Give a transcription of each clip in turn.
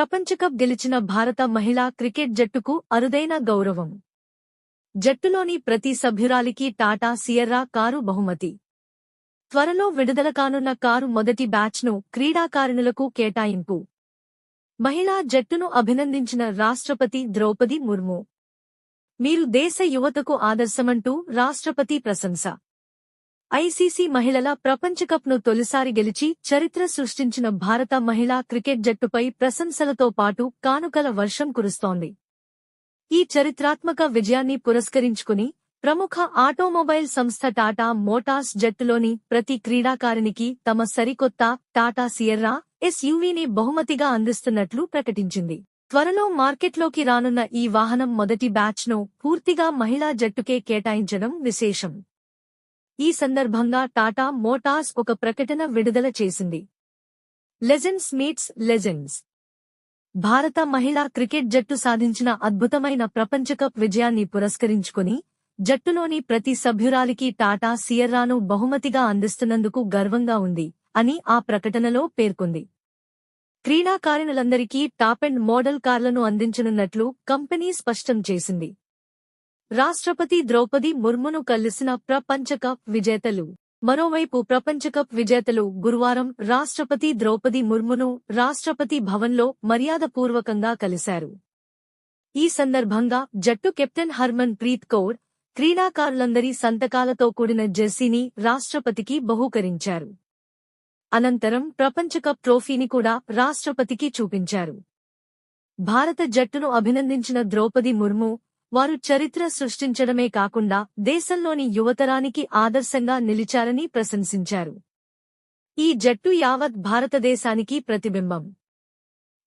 ప్రపంచకప్ గెలిచిన భారత మహిళా క్రికెట్ జట్టుకు అరుదైన గౌరవం. జట్టులోని ప్రతి సభ్యురాలికి టాటా సియర్రా కారు బహుమతి. త్వరలో విడుదల కానున్న కారు మొదటి బ్యాచ్ను క్రీడాకారిణులకు కేటాయింపు. మహిళా జట్టును అభినందించిన రాష్ట్రపతి ద్రౌపది ముర్ము. మీరు దేశ యువతకు ఆదర్శమంటూ రాష్ట్రపతి ప్రశంస. ఐసీసీ మహిళల ప్రపంచకప్ను తొలిసారి గెలిచి చరిత్ర సృష్టించిన భారత మహిళా క్రికెట్ జట్టుపై ప్రశంసలతో పాటు కానుకల వర్షం కురుస్తోంది. ఈ చరిత్రాత్మక విజయాన్ని పురస్కరించుకుని ప్రముఖ ఆటోమొబైల్ సంస్థ టాటా మోటార్స్ జట్టులోని ప్రతి క్రీడాకారినికి తమ సరికొత్త టాటా సియర్రా ఎస్యూవీని బహుమతిగా అందిస్తున్నట్లు ప్రకటించింది. త్వరలో మార్కెట్లోకి రానున్న ఈ వాహనం మొదటి బ్యాచ్ను పూర్తిగా మహిళా జట్టుకే కేటాయించడం విశేషం. ఈ సందర్భంగా టాటా మోటార్స్ ఒక ప్రకటన విడుదల చేసింది. Legends meets legends. భారత మహిళా క్రికెట్ జట్టు సాధించిన అద్భుతమైన ప్రపంచకప్ విజయాన్ని పురస్కరించుకుని జట్టులోని ప్రతి సభ్యురాలికి టాటా సియర్రాను బహుమతిగా అందిస్తున్నందుకు గర్వంగా ఉంది అని ఆ ప్రకటనలో పేర్కొంది. క్రీడాకారిణులందరికీ టాప్ అండ్ మోడల్ కార్లను అందించనున్నట్లు కంపెనీ స్పష్టం చేసింది. రాష్ట్రపతి ద్రౌపది ముర్మును కలిసిన ప్రపంచకప్ విజేతలు. మరోవైపు ప్రపంచకప్ విజేతలు గురువారం రాష్ట్రపతి ద్రౌపది ముర్మును రాష్ట్రపతి భవన్లో మర్యాదపూర్వకంగా కలిశారు. ఈ సందర్భంగా జట్టు కెప్టెన్ హర్మన్ ప్రీత్ కౌర్ క్రీడాకారులందరి సంతకాలతో కూడిన జెర్సీని రాష్ట్రపతికి బహూకరించారు. అనంతరం ప్రపంచకప్ ట్రోఫీని కూడా రాష్ట్రపతికి చూపించారు. భారత జట్టును అభినందించిన ద్రౌపది ముర్ము వారు చరిత్ర సృష్టించడమే కాకుండా దేశంలోని యువతరానికి ఆదర్శంగా నిలిచారని ప్రశంసించారు. ఈ జట్టు యావత్ భారతదేశానికి ప్రతిబింబం.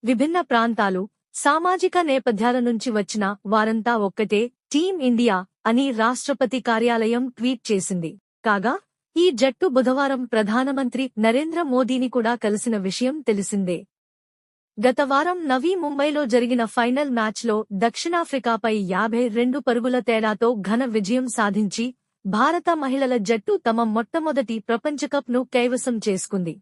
విభిన్న ప్రాంతాలు సామాజిక నేపథ్యాల నుంచి వచ్చిన వారంతా ఒక్కటే టీం ఇండియా అని రాష్ట్రపతి కార్యాలయం ట్వీట్ చేసింది. కాగా ఈ జట్టు బుధవారం ప్రధానమంత్రి నరేంద్ర మోదీని కూడా కలిసిన విషయం తెలిసిందే. గత వారం నవీ ముంబైలో జరిగిన ఫైనల్ మ్యాచ్లో దక్షిణాఫ్రికాపై యాభై రెండు పరుగుల తేడాతో ఘన విజయం సాధించి భారత మహిళల జట్టు తమ మొట్టమొదటి ప్రపంచకప్ను కైవసం చేసుకుంది.